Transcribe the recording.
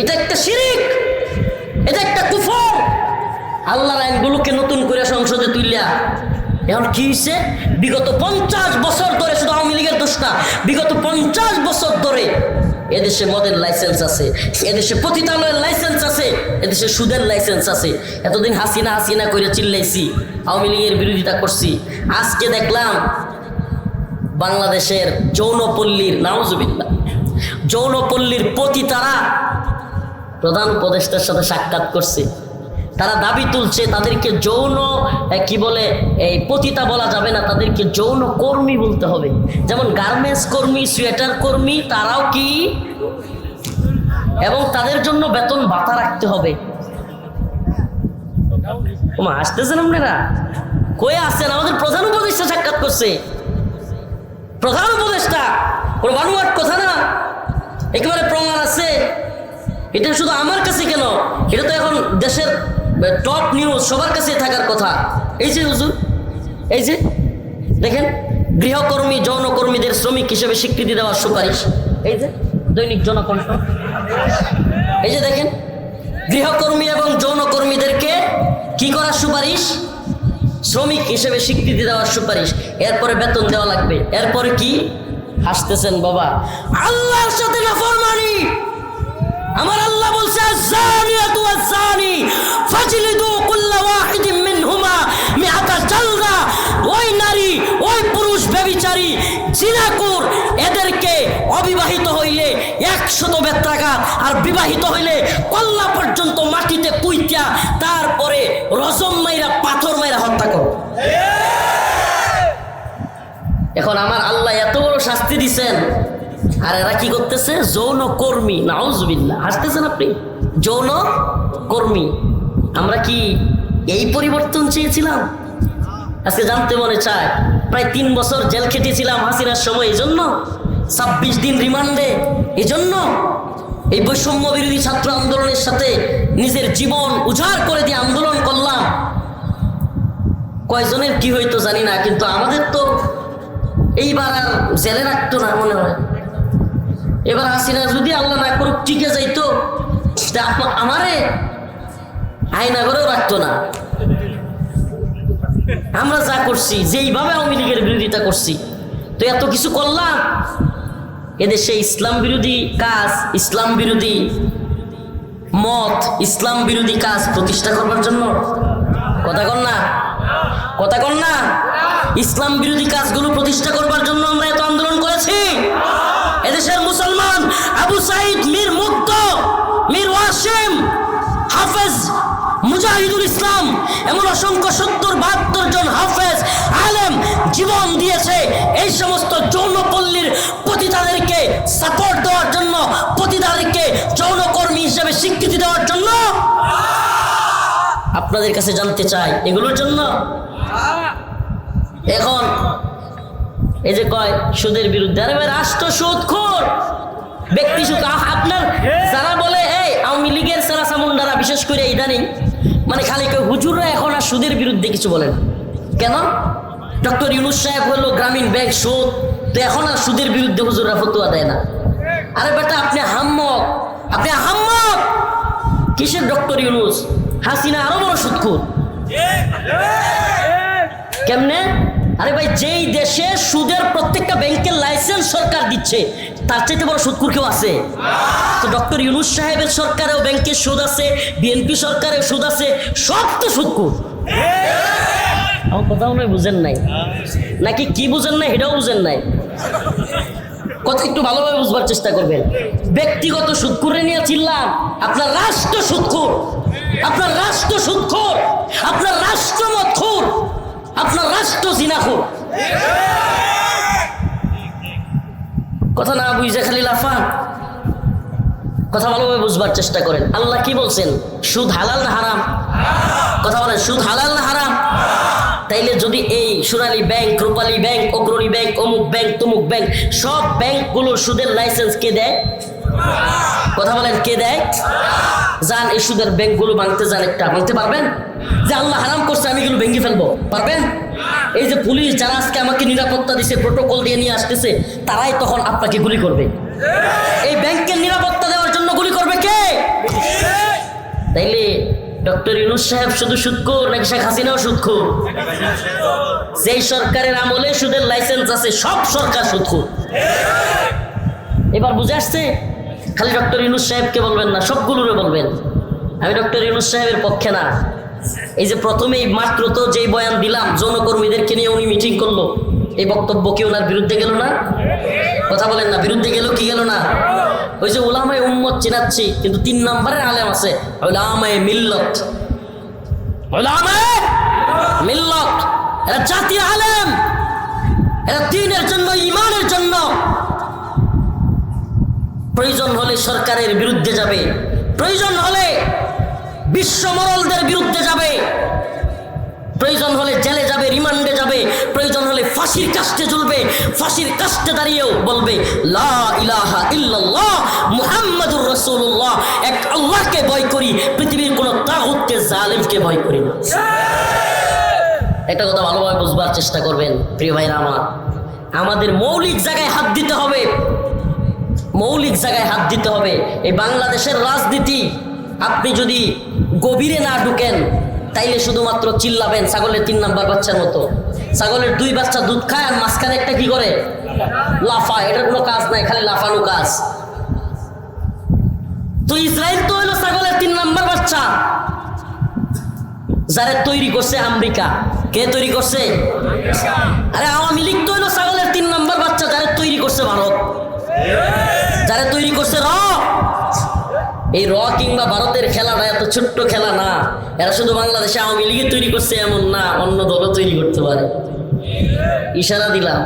এটা একটা শিরিক, এটা একটা কুফর। আল্লাহর আইনগুলোকে নতুন করে সংসদে তুলিয়া এখন কি হয়েছে বিগত পঞ্চাশ বছর ধরে শুধু আওয়ামী লীগের দোষ না বিগত পঞ্চাশ বছর ধরে এদেশে মদের লাইসেন্স আছে, এদেশে পতিতালয়ের লাইসেন্স আছে, এদেশে সুদের লাইসেন্স আছে। এতদিন হাসিনা হাসিনা করে চিল্লাইছি, আওয়ামী লীগের বিরোধিতা করছি। আজকে দেখলাম বাংলাদেশের যৌনপল্লীর নাউজুবিল্লা যৌনপল্লীর পতিতারা প্রধান উপদেষ্টার সাথে সাক্ষাৎ করছে। তারা দাবি তুলছে, তাদেরকে যৌন কি বলে, এই পতিতা বলা যাবে না, তাদেরকে যৌন কর্মী বলতে হবে। যেমন গার্মেন্টস কর্মী, সোয়েটার কর্মী, তারাও কি? এবং তাদের জন্য বেতন ভাতা রাখতে হবে। আসতেছেন আপনারা? কই আসছেন? আমাদের প্রধান উপদেষ্টা সাক্ষাৎ করছে। প্রধান উপদেষ্টা, কোনো বানুয়াট কথা না? একেবারে প্রমাণ আছে। এটা শুধু আমার কাছে কেন? এটা তো এখন দেশের টপ নিউজ সবার কাছে থাকার কথা। এই যে হুজুর, এই যে, দেখেন, গৃহকর্মী, যৌনকর্মীদের শ্রমিক হিসেবে স্বীকৃতি দেওয়ার সুপারিশ। এই যে, দৈনিক জনকণ্ঠ। এই যে দেখেন, গৃহকর্মী এবং যৌনকর্মীদেরকে কি করার সুপারিশ? শ্রমিক হিসেবে স্বীকৃতি দেওয়ার সুপারিশ। এরপরে বেতন দেওয়া লাগবে। এরপরে কি? হাসতেছেন বাবা। আল্লাহর সাথে নাফরমানি! আমার জিনাকুর এদেরকে অবিবাহিত হইলে একশত বেত্রাঘাত, আর বিবাহিত হইলে কল্লা পর্যন্ত মাটিতে পুইতিয়া, তারপরে রজম মাইরা, পাথর মাইরা হত্যা করো। এখন আমার আল্লাহ এত বড় শাস্তি দিছেন। আর এরা কি করতেছে? যৌন কর্মী নাউজবিল্লা হাসতেছেন আপনি? যৌন কর্মী। আমরা কি এই পরিবর্তন চেয়েছিলাম? আজকে জানতে মনে চায়। প্রায় তিন বছর জেল খেটেছিলাম হাসিনার সময় এই জন্য ছাব্বিশ দিন রিমান্ডে এই জন্য এই বৈষম্য বিরোধী ছাত্র আন্দোলনের সাথে নিজের জীবন উজাড় করে দিয়ে আন্দোলন করলাম। কয়জনের কি হইতো জানি না, কিন্তু আমাদের তো এইবার আর জেলে রাখতো না মনে হয়। এবার হাসিনা যদি আল্লাহ না করুক, টিকে যাইতো আমারে আয়না করেও রাখতো না। আমরা যা করছি, যেইভাবে আওয়ামী লীগের বিরোধিতা করছি, তো এত কিছু করলাম? এদেশে ইসলাম বিরোধী কাজ, ইসলাম বিরোধী মত, ইসলাম বিরোধী কাজ প্রতিষ্ঠা করবার জন্য? কথা কন না। কথা কন না। ইসলাম বিরোধী কাজগুলো প্রতিষ্ঠা করবার জন্য আমরা এত আন্দোলন করেছি? এদেশের মুসলমান আবু সাইদ মীর মুক্ত, মীর ওয়াসিম, হাফেজ মুজাহিদুল ইসলাম এমন অসংখ্য সত্তর, বাহাত্তর জন হাফেজ, আলেম জীবন দিয়েছে। এই সমস্ত যৌনপল্লীর পতিতাদেরকে সাপোর্ট দেওয়ার জন্য, পতিতাদেরকে যৌনকর্মী হিসেবে স্বীকৃতি দেওয়ার জন্য আপনাদের কাছে জানতে চাই, এগুলোর জন্য? এখন এই যে কয়, সুদের বিরুদ্ধে। আরে ভাই, রাষ্ট্র সুদখোর ব্যক্তি সুদ আপনার যারা বলে, এই, আওয়ামী লীগের সারা সামুন্ডারা, বিশেষ করে ইদানিং মানে খালি কেউ হুজুররা এখন আর সুদের বিরুদ্ধে কিছু বলেন কেন? ডক্টর ইউনুস সাহেব হলো গ্রামীণ ব্যাংক সুদ, তো এখন আর সুদের বিরুদ্ধে হুজুররা ফতুয়া দেয় না। আরে বেটা, আপনি হাম্মক আপনি হাম্মক! কিসের ডক্টর ইউনুস? হাসিনা আরও বড় সুদ সুদখোর। কেমনে? আরে ভাই, যেই দেশে সুদের প্রত্যেকটা ব্যাংকের লাইসেন্স সরকার দিচ্ছে, তার চাইতে বড় সুদকুর কেউ আছে? তো ডক্টর ইউনুস সাহেবের সরকারেও ব্যাংকের সুদ আছে, বিএনপি সরকারের সুদ আছে, সব তো সুদকুর আমার কথা মনে হয় বুঝেন নাই। নাকি কি বুঝেন নাই এটাও বুঝেন নাই। কথা একটু ভালোভাবে বুঝবার চেষ্টা করবেন। ব্যক্তিগত সুদখুরে নিয়ে চিল্লাম আপনার রাষ্ট্র সুদখুর। আপনার রাষ্ট্র সুদখুর। আপনার রাষ্ট্র জিনাখুর। কথা না বুঝে খালি লাফান। কথা ভালোভাবে বুঝবার চেষ্টা করেন। আল্লাহ কি বলছেন? সুদ হালাল না হারাম? কথা বলেন, সুদ হালাল না হারাম? তাইলে যদি এই Sonali bank, Rupali bank, Agrani bank, অমুক ব্যাংক, তমুক ব্যাংক, সব ব্যাংকগুলো সুদের লাইসেন্স কে দেয়? কথা বলেন, কে দেয়? যান এই সুদের ব্যাংকগুলো ভাঙতে যান একটা, ভাঙতে পারবেন? যে আল্লাহ হারাম করছে, আমি এগুলো ভেঙে ফেলব। পারবেন? এই যে পুলিশ যারা আজকে আমাকে নিরাপত্তা দিছে প্রোটোকল দিয়ে নিয়ে আসতেছে, তারাই তখন আপনাকে গুলি করবে। এই ব্যাংকের নিরাপত্তা দেওয়ার জন্য গুলি করবে কে? তাইলে ডক্টর ইউনুস সাহেব শুধু সুৎখোর নাকি শেখ হাসিনাও সুৎখোর? যেই সরকারের আমলে সুদের লাইসেন্স আছে, সব সরকার সুৎখোর। এবার বুঝে আসছে? খালি ডক্টর ইউনুস সাহেবকে বলবেন না, সবগুলোরে বলবেন। আমি ডক্টর ইউনুস সাহেবের পক্ষে না। এই যে প্রথমেই মাত্র তো যেই বয়ান দিলাম, যৌনকর্মীদেরকে নিয়ে উনি মিটিং করল, এই বক্তব্য কি ওনার বিরুদ্ধে গেল না? কথা বলেন না, বিরুদ্ধে গেল কি গেল না? ওই যে ওলামায় উম্মত চেনাচ্ছি, কিন্তু তিন নম্বরের আলেম আছে ওলামায় মিল্লত। মিল্লত, এরা জাতীয় আলেম। এরা দিনের জন্য, ইমানের জন্য। প্রয়োজন হলে সরকারের বিরুদ্ধে যাবে। প্রয়োজন হলে বিশ্ব মরলদের বিরুদ্ধে যাবে। প্রয়োজন হলে জেলে যাবে, রিমান্ডে যাবে। প্রয়োজন হলে ফাঁসির কাস্টে ঝুলবে। ফাঁসির কাস্টে দাঁড়িয়েও বলবে, লা ইলাহা ইল্লাল্লাহ মুহাম্মাদুর রাসূলুল্লাহ। এক আল্লাহকে ভয় করি, পৃথিবীর কোনো তাগুতকে, জালিমকে ভয় করি না। একটা কথা ভালোভাবে বুঝবার চেষ্টা করবেন, প্রিয় ভাইরা আমার। আমাদের মৌলিক জায়গায় হাত দিতে হবে। মৌলিক জায়গায় হাত দিতে হবে। এই বাংলাদেশের রাজনীতি, আপনি যদি গভীরে না ঢুকেন, তাইলে শুধুমাত্র চিল্লাবেন ছাগলের তিন নাম্বার বাচ্চার মতো। ছাগলের দুই বাচ্চা দুধ খায় আর মাঝখানে একটা কি করে? লাফায় এটার কোনো কাজ নাই, খালি লাফানো কাজ। তো ইসরায়েল তো হলো ছাগলের তিন নাম্বার বাচ্চা। যারা তৈরি করছে আমেরিকা। কে তৈরি করছে? আরে আওয়ামী লীগ তো হলো ছাগলের তিন নাম্বার বাচ্চা যারা তৈরি করছে ভারত তৈরি র। এই র কিংবা ভারতের খেলাটা এত ছোট্ট খেলা না। এরা শুধু বাংলাদেশে আওয়ামী লীগের তৈরি করছে এমন না, অন্য দলও তৈরি করতে পারে। ইশারা দিলাম।